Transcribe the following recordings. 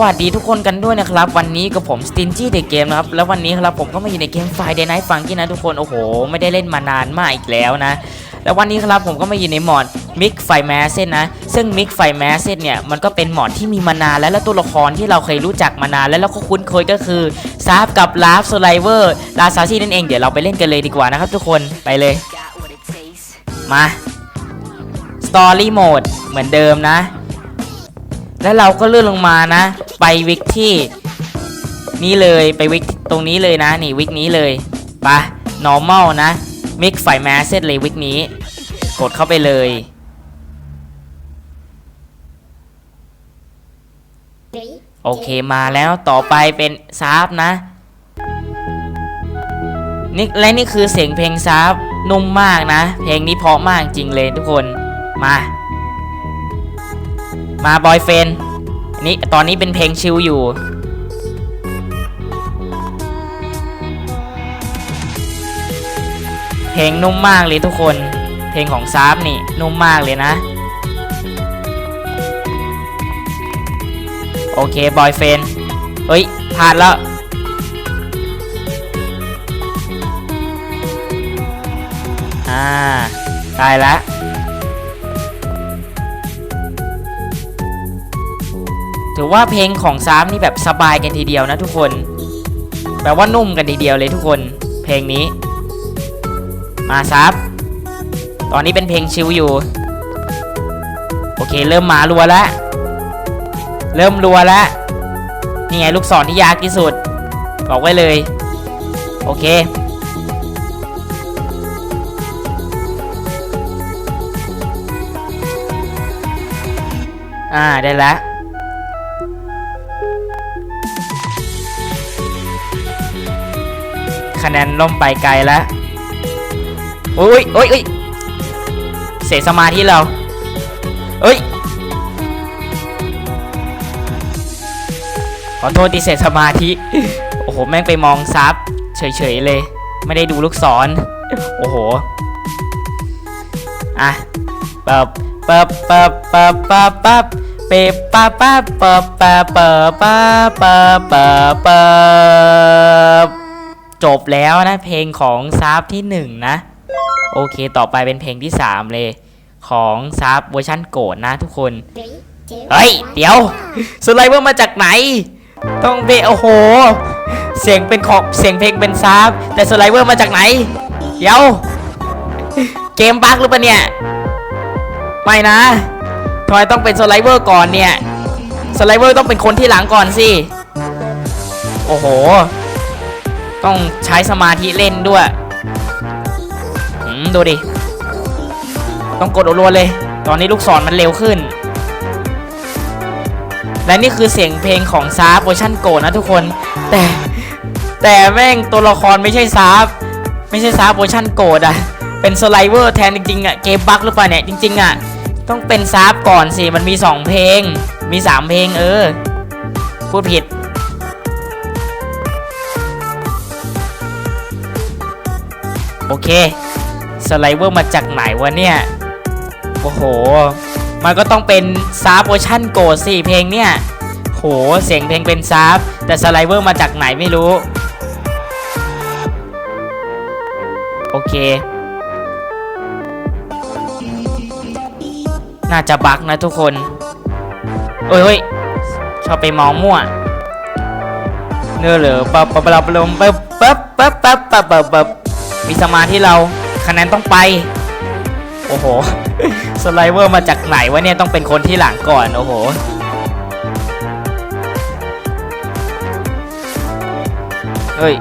วัสดีทุกคนกันด้วยนะครับ วันนี้กับผม Stingy The Game นะครับ แล้ววันนี้ครับผมก็มาอยู่ในเกม Friday Night Funky นะทุกคนโอ้โห ไม่ได้เล่นมานานมากอีกแล้วนะ แล้ววันนี้ครับผมก็มาอยู่ในโหมด Mix f i m a s นนะ ซึ่ง Mix f i m a s เซนเนี่ยมันก็เป็นโหมดที่มีมานานแล้วและตัวละครที่เราเคยรู้จักมานานแล้วแล้วก็คุ้นเคยก็คือซาบกับลาฟโซไลเวอร์ลาซาซี่นั่นเองเดี๋ยวเราไปเล่นกันเลยดีกว่านะครับทุกคนไปเลย Got what it takes. มา Story Mode เหมือนเดิมนะ แล้วเราก็เลื่อนลงมานะ ไปวิกที่นี่เลยไปวิกตรงนี้เลยนะ นี่วิกนี้เลยไปะ normal นะ mix ไฟแมสเซตเลยวิกนี้ กดเข้าไปเลยโอเคมาแล้วต่อไปเป็นซาบนะนี่และนี่คือเสียงเพลงซาบนุ่มมากนะ เพลงนี้เพราะมากจริงเลยทุกคนมา มาบอยเฟนนี่ตอนนี้เป็นเพลงชิลอยู่ เพลงนุ่มมากเลยทุกคน เพลงของซาบนี่นุ่มมากเลยนะ โอเคบอยเฟนเฮ้ยพลาดแล้วอ่าได้แล้ว ถือว่าเพลงของซามนี่แบบสบายกันทีเดียวนะทุกคน แบบว่านุ่มกันทีเดียวเลยทุกคน เพลงนี้ มาซับตอนนี้เป็นเพลงชิลอยู่ โอเค เริ่มมารัวแล้ว เริ่มรัวแล้ว นี่ไงลูกศรที่ยากที่สุด บอกไว้เลย โอเคอ่าได้แล้ว คะแนนล่มไปไกลแล้วโอ้ยโอ้ยโอ้ยเสียสมาธิเราเอ้ยขอโทษที่เสียสมาธิ โอ้โห แม่งไปมองซับเฉยๆเลย ไม่ได้ดูลูกศร โอ้โห อะเปิบเปิบเปิบเปิบเปิบเปิบเปิบปปะเปิบปะเปิบปะเปิบเปิบเปิบ จบแล้วนะ เพลงของซับที่หนึ่งนะโอเค ต่อไปเป็นเพลงที่สามเลย ของซับเวอร์ชันโกดนะทุกคน เฮ้ย เดี๋ยวสไลเวอร์มาจากไหน ต้องเบโอ้โห เสียงเป็นขอบเสียงเพลงเป็นซับแต่สไลเวอร์มาจากไหน เดี๋ยว เกมบั๊กหรือเปล่าเนี่ย ไม่นะทำไมต้องเป็นสไลเวอร์ก่อนเนี่ยสไลเวอร์ต้องเป็นคนที่หลังก่อนสิ โอ้โห ต้องใช้สมาธิเล่นด้วยอืมดูดิ ต้องกดรัวๆเลย ตอนนี้ลูกศรมันเร็วขึ้น และนี่คือเสียงเพลงของซาร์ฟเวอร์ชันโกนะทุกคน แต่แต่แม่งตัวละครไม่ใช่ซาร์ฟไม่ใช่ซาร์ฟเวอร์ชันโกดอะเป็นสไลเวอร์แทนจริงๆอะเกมบั๊กหรือเปล่าเนี่ยจริง ๆอะต้องเป็นซาร์ฟก่อนสิมันมี 2 เพลงมี 3 เพลงเออพูดผิด โอเค สไลเวอร์มาจากไหนวะเนี่ย โอ้โห มันก็ต้องเป็นซาร์ฟเวอร์ชั่นโกดสิเพลงเนี่ย โห เสียงเพลงเป็นซาร์ฟแต่สไลเวอร์มาจากไหนไม่รู้ โอเค น่าจะบักนะทุกคนเอ้ยเฮ้ยชอบไปมองมั่วเนื้อเหลือปับปับปั๊บปั๊บปั๊บปั๊บปั๊บปั๊บปั๊บปั๊บ มีสมาธิเราคะแนนต้องไป โอ้โห สไลเวอร์มาจากไหนวะเนี่ยต้องเป็นคนที่หลังก่อน โอ้โห เฮ้ย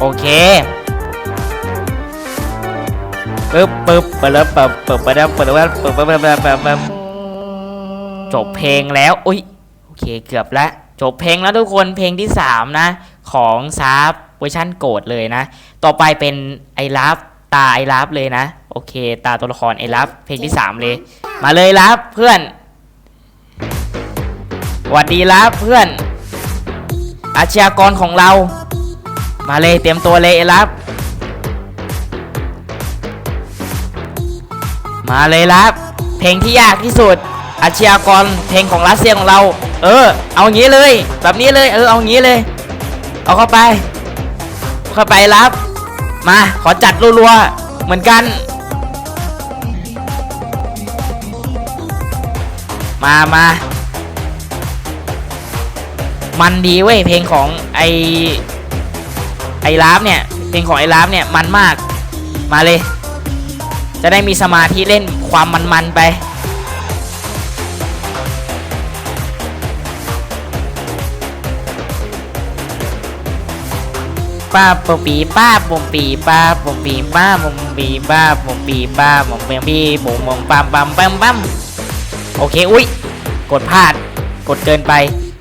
โอเค ปึ๊บปึ๊บเปิดแล้วเปิดเปิดเปิดแล้วเปิดแล้วเปิดเปิดเปิดเปิดเปิดเปิดจบเพลงแล้วอุ้ยโอเคเกือบละจบเพลงแล้วทุกคนเพลงที่ 3 นะ ของซาร์เวอร์ชันโกดเลยนะ ต่อไปเป็นไอลัฟตาไอลัฟเลยนะ โอเค ตาตัวละครไอลัฟเพลงที่ 3 เลย มาเลยลัฟเพื่อนหวัดดีลัฟเพื่อน อาชญากรของเรา มาเลยเตรียมตัวเลยเอลับ มาเลยลับ เพลงที่ยากที่สุด อาชญากรเพลงของรัสเซียของเรา เออ เอางี้เลย แบบนี้เลย เออ เอางี้เลย เอาเข้าไปเอาเข้าไปรับ มา ขอจัดรัวๆ เหมือนกัน มามามันดีเว้ย เพลงของไอไอลาฟเนี่ย เพลงของไอลาฟเนี่ย มันมาก มาเลย จะได้มีสมาธิเล่นความมันๆไปป้าปมปีป้าปมปีป้าปมปีป้าปมปีป้าปมปีป้าปมปีปีปมปมปั๊มปั๊มปั๊มปั๊มโอเคอุ้ยกดพลาดกดเกินไป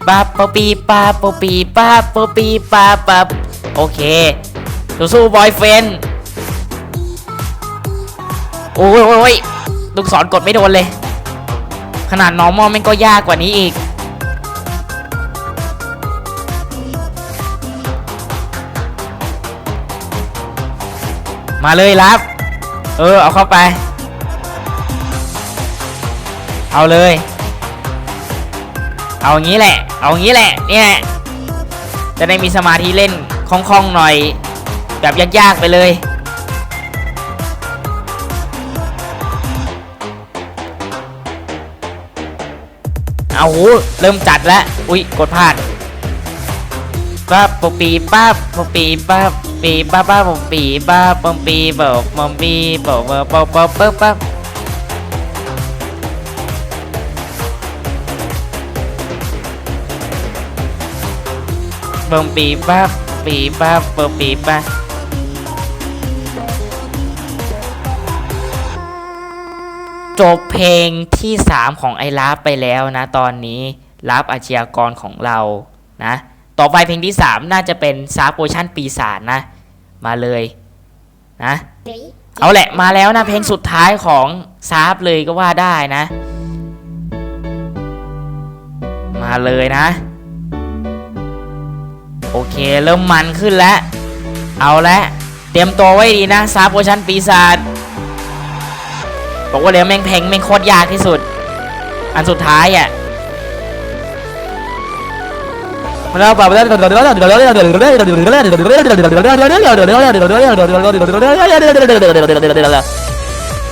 ป้าปมปีป้าปมปีป้าปมปีป้าปั๊บโอเคสู้ๆบอยเฟน โอ้ยโอ้ยลูกศรกดไม่โดนเลย ขนาดน้องมอมันก็ยากกว่านี้อีก มาเลยรับ เออ เอาเข้าไป เอาเลย เอางี้แหละ เอางี้แหละ เนี่ยจะได้มีสมาธิเล่นคล่องๆหน่อย แบบยากๆไปเลย เอาหูเริ่มจัดแล้ว อุ๊ยกดพลาดป้าปปีป้าปปีป้าปีป้าป้าปปีป้าปปีบอกมอมปีบอกบอกบอกบอกปั๊บปั๊บปมปีป้าปีป้าปปีป้า จบเพลงที่ 3 ของไอลาฟไปแล้วนะตอนนี้ลาฟอาชญากรของเรานะต่อไปเพลงที่ 3 น่าจะเป็นซาโปชั่นปีศาจนะ มาเลยนะเอาแหละมาแล้วนะเพลงสุดท้ายของซาฟเลยก็ว่าได้นะ มาเลยนะ โอเคเริ่มมันขึ้นแล้ว เอาละเตรียมตัวไว้ดีนะซาโปชั่นปีศาจ บอกว่าเดี๋ยวแม่งเพงแม่งโคตรยากที่สุด อันสุดท้ายอะ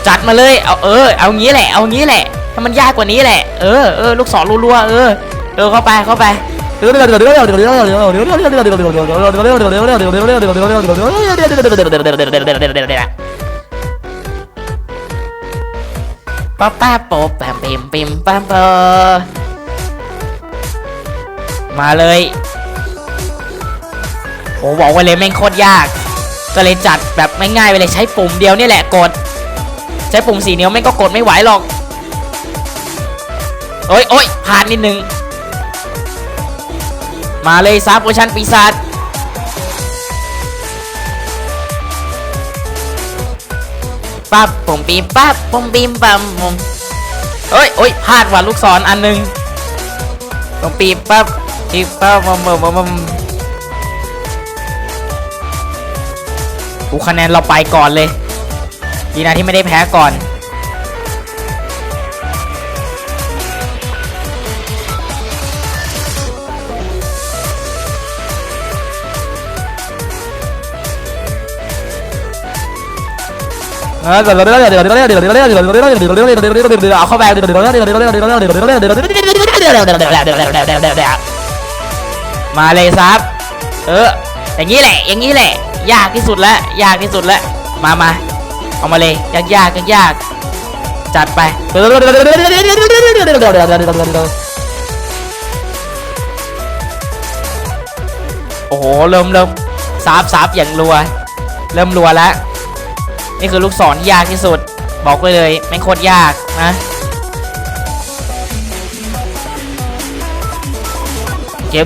จัดมาเลย เอาเออ เอางี้แหละ เอางี้แหละ ถ้ามันยากกว่านี้แหละ เออเออลูกศรรัวๆเออ เออเข้าไปเข้าไป ป้าป้าโปแปมปิมปิมป้าเปอมาเลยโอ้บอกไว้เลยแม่งโคตรยาก ก็เลยจัดแบบไม่ง่ายไปเลยใช้ปุ่มเดียวนี่แหละกด ใช้ปุ่มสีนิ้วแม่งก็กดไม่ไหวหรอกโอ้ยโอ้ยพลาดนิดนึง มาเลยซับเวอร์ชันปีศาจ ปั๊บปุ่มปีปั๊บปุ่มปีปั๊มปุ่มเอ้ยโอ้ยพลาดว่ะลูกศรอันนึงปุ่มปีปั๊บปีปั๊บปุ่มปุ่มปุ่มปุ่มกูคะแนนเราไปก่อนเลยดีนะที่ไม่ได้แพ้ก่อน เอาเข้าไปมาเลยซับ เออ อย่างนี้แหละ อย่างนี้แหละ ยากที่สุดแล้ว ยากที่สุดแล้ว มามาเอามาเลยยากยากยากยากจัดไปโอ้โหเริ่มเริ่มซับซับอย่างรัว เริ่มรัวแล้ว นี่คือลูกศรที่ยากที่สุด บอกไว้เลยไม่โคตรยากนะเกม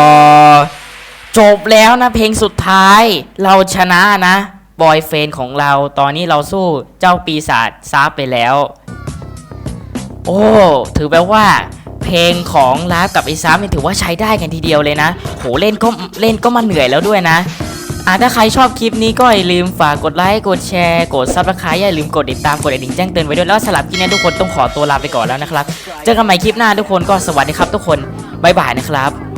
จบแล้วนะเพลงสุดท้าย เราชนะนะบอยเฟนของเราตอนนี้เราสู้เจ้าปีศาจซาไปแล้ว โอ้ ถือแปลว่า เพลงของลาฟกับไอซานี่ถือว่าใช้ได้กันทีเดียวเลยนะ โหเล่นก็เล่นก็มาเหนื่อยแล้วด้วยนะอ่าถ้าใครชอบคลิปนี้ก็อย่าลืมฝากกดไลค์กดแชร์กดซับสไครต์อย่าลืมกดติดตามกดกระดิ่งแจ้งเตือนไว้ด้วยแล้วสำหรับคลิปนี้ทุกคนต้องขอตัวลาไปก่อนแล้วนะครับ เจอกันใหม่คลิปหน้าทุกคนก็สวัสดีครับทุกคนบ๊ายบายนะครับ